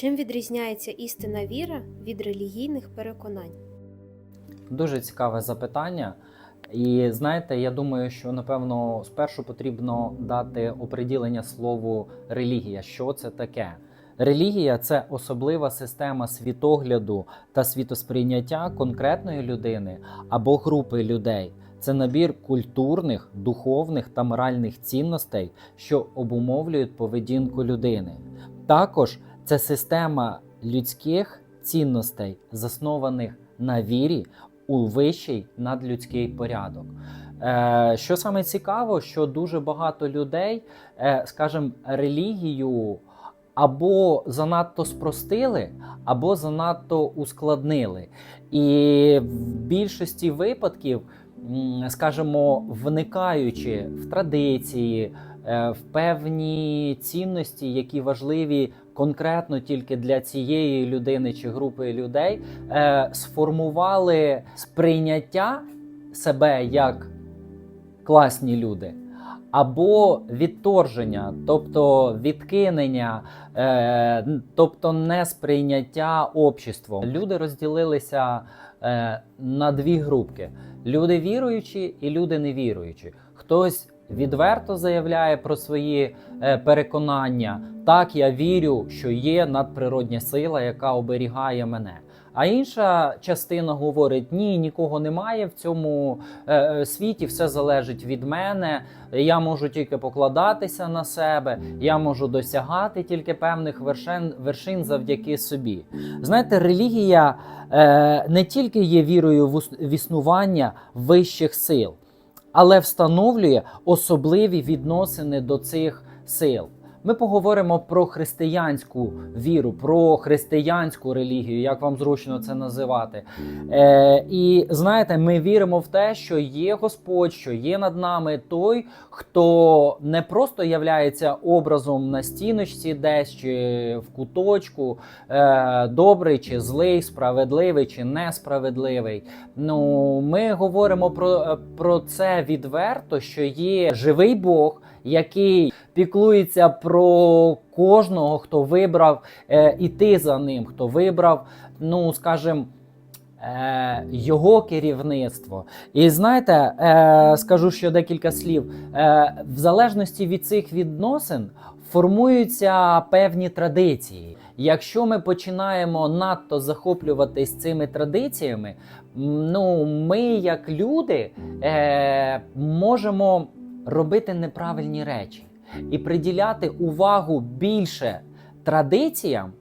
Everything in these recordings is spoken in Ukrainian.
Чим відрізняється істинна віра від релігійних переконань? Дуже цікаве запитання. І знаєте, я думаю, що напевно спершу потрібно дати оприділення слову релігія. Що це таке? Релігія це особлива система світогляду та світосприйняття конкретної людини або групи людей. Це набір культурних, духовних та моральних цінностей, що обумовлюють поведінку людини. Також це система людських цінностей, заснованих на вірі у вищий надлюдський порядок. Е, що саме цікаво, що дуже багато людей, е, скажімо, релігію або занадто спростили, або занадто ускладнили. І в більшості випадків, скажімо, вникаючи в традиції, е, в певні цінності, які важливі конкретно тільки для цієї людини чи групи людей, е, сформували сприйняття себе як класні люди. Або відторження, тобто відкинення, е, тобто несприйняття обществом. Люди розділилися е, на дві групки: люди віруючі і люди невіруючі. Хтось відверто заявляє про свої е, переконання. Так, я вірю, що є надприродня сила, яка оберігає мене. А інша частина говорить: ні, нікого немає в цьому е, е, світі, все залежить від мене. Я можу тільки покладатися на себе, я можу досягати тільки певних вершин, вершин завдяки собі. Знаєте, релігія не тільки є вірою в існування вищих сил, але встановлює особливі відносини до цих сил. Ми поговоримо про християнську віру, про християнську релігію, як вам зручно це називати. Е, і знаєте, ми віримо в те, що є Господь, що є над нами той, хто не просто являється образом на стіночці, десь чи в куточку, е, добрий чи злий, справедливий чи несправедливий. Ну, ми говоримо про, е, про це відверто, що є живий Бог, який піклується про кожного, хто вибрав е, іти за ним, хто вибрав, ну скажімо, е, його керівництво. І знаєте, е, скажу ще декілька слів. Е, в залежності від цих відносин формуються певні традиції. Якщо ми починаємо надто захоплюватись цими традиціями, ну ми, як люди, е, можемо робити неправильні речі і приділяти увагу більше традиціям,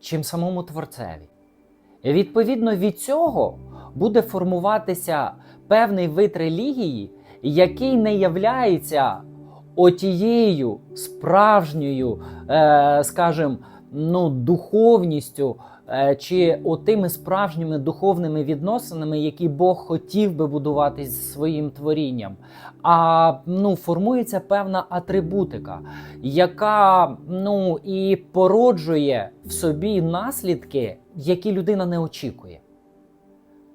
чим самому творцеві. І відповідно від цього буде формуватися певний вид релігії, який не являється отією справжньою, е, скажімо, ну, духовністю чи отими справжніми духовними відносинами, які Бог хотів би будувати зі своїм творінням. А ну, формується певна атрибутика, яка ну, і породжує в собі наслідки, які людина не очікує.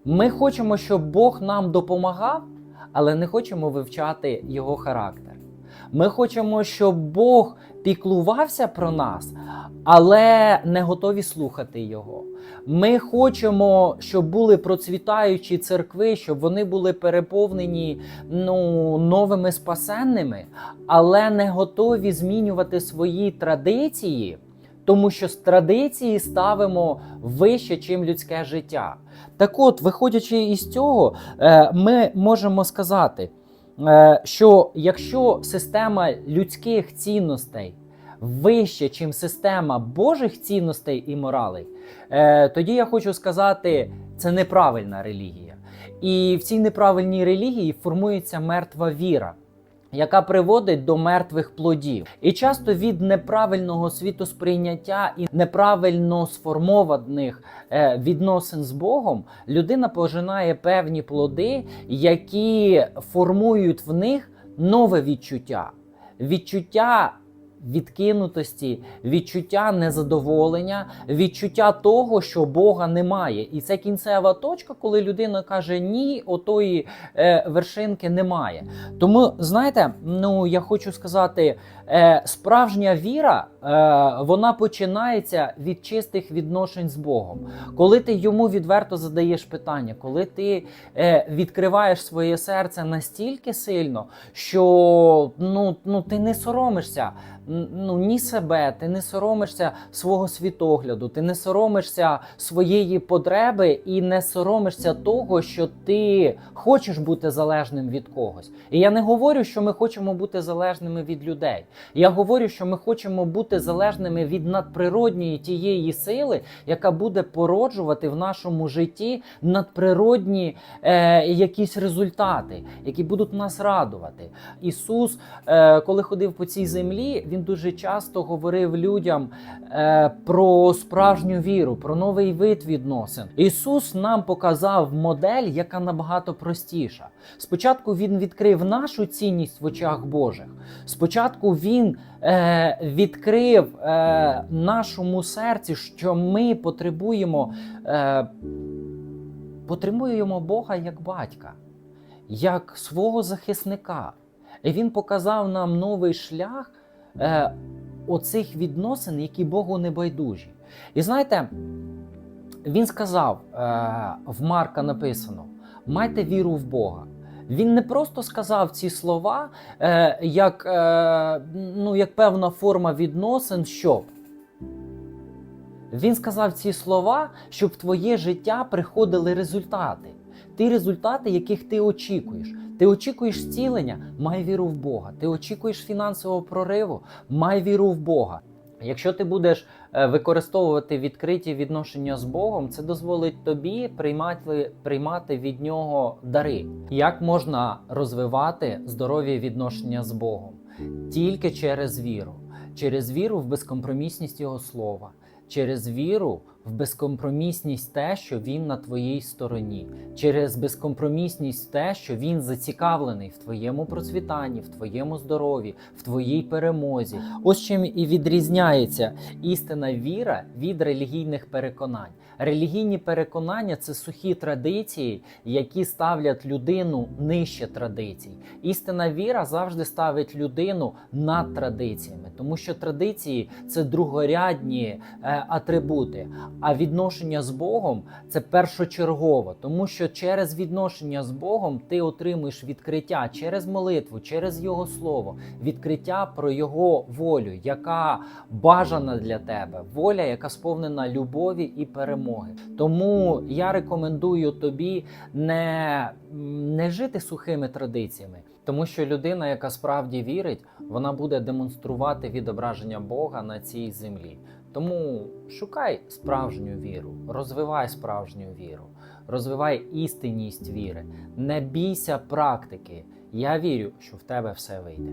Ми хочемо, щоб Бог нам допомагав, але не хочемо вивчати його характер. Ми хочемо, щоб Бог піклувався про нас, але не готові слухати Його. Ми хочемо, щоб були процвітаючі церкви, щоб вони були переповнені ну, новими спасенними, але не готові змінювати свої традиції, тому що з традиції ставимо вище, чим людське життя. Так от, виходячи із цього, е, ми можемо сказати, що якщо система людських цінностей вища, ніж система Божих цінностей і моралей, е, тоді я хочу сказати, це неправильна релігія. І в цій неправильній релігії формується мертва віра. Яка приводить до мертвих плодів, і часто від неправильного світосприйняття і неправильно сформованих е, відносин з Богом людина пожинає певні плоди, які формують в них нове відчуття, відчуття відкинутості, відчуття незадоволення, відчуття того, що Бога немає. І це кінцева точка, коли людина каже: Ні, отої е, вершинки немає. Тому, знаєте, ну я хочу сказати, е, справжня віра е, вона починається від чистих відношень з Богом. Коли ти йому відверто задаєш питання, коли ти е, відкриваєш своє серце настільки сильно, що ну, ну ти не соромишся ну, ні себе, ти не соромишся свого світогляду, ти не соромишся своєї потреби і не соромишся того, що ти хочеш бути залежним від когось. І я не говорю, що ми хочемо бути залежними від людей. Я говорю, що ми хочемо бути залежними від надприродньої тієї сили, яка буде породжувати в нашому житті надприродні е, якісь результати, які будуть нас радувати. Ісус, е, коли ходив по цій землі, він дуже часто говорив людям е, про справжню віру, про новий вид відносин. Ісус нам показав модель, яка набагато простіша. Спочатку Він відкрив нашу цінність в очах Божих. Спочатку Він е, відкрив е, нашому серці, що ми потребуємо, е, потребуємо Бога як батька, як свого захисника. І він показав нам новий шлях е, оцих відносин, які Богу не байдужі. І знаєте, він сказав е, в Марка написано: майте віру в Бога. Він не просто сказав ці слова, е, як, е, ну, як певна форма відносин, щоб. Він сказав ці слова, щоб в твоє життя приходили результати. Ті результати, яких ти очікуєш. Ти очікуєш зцілення, май віру в Бога. Ти очікуєш фінансового прориву, май віру в Бога. Якщо ти будеш е, використовувати відкриті відношення з Богом, це дозволить тобі приймати, приймати від нього дари. Як можна розвивати здорові відношення з Богом? Тільки через віру, через віру в безкомпромісність Його слова, через віру в безкомпромісність те, що він на твоїй стороні, через безкомпромісність те, що він зацікавлений в твоєму процвітанні, в твоєму здоров'ї, в твоїй перемозі. Ось чим і відрізняється істинна віра від релігійних переконань. Релігійні переконання це сухі традиції, які ставлять людину нижче традицій. Істинна віра завжди ставить людину над традиціями, тому що традиції це другорядні е, атрибути. А відношення з Богом це першочергово, тому що через відношення з Богом ти отримуєш відкриття через молитву, через Його слово, відкриття про Його волю, яка бажана для тебе, воля, яка сповнена любові і перемоги. Тому я рекомендую тобі не, не жити сухими традиціями. Тому що людина, яка справді вірить, вона буде демонструвати відображення Бога на цій землі. Тому шукай справжню віру, розвивай справжню віру, розвивай істинність віри, не бійся практики. Я вірю, що в тебе все вийде.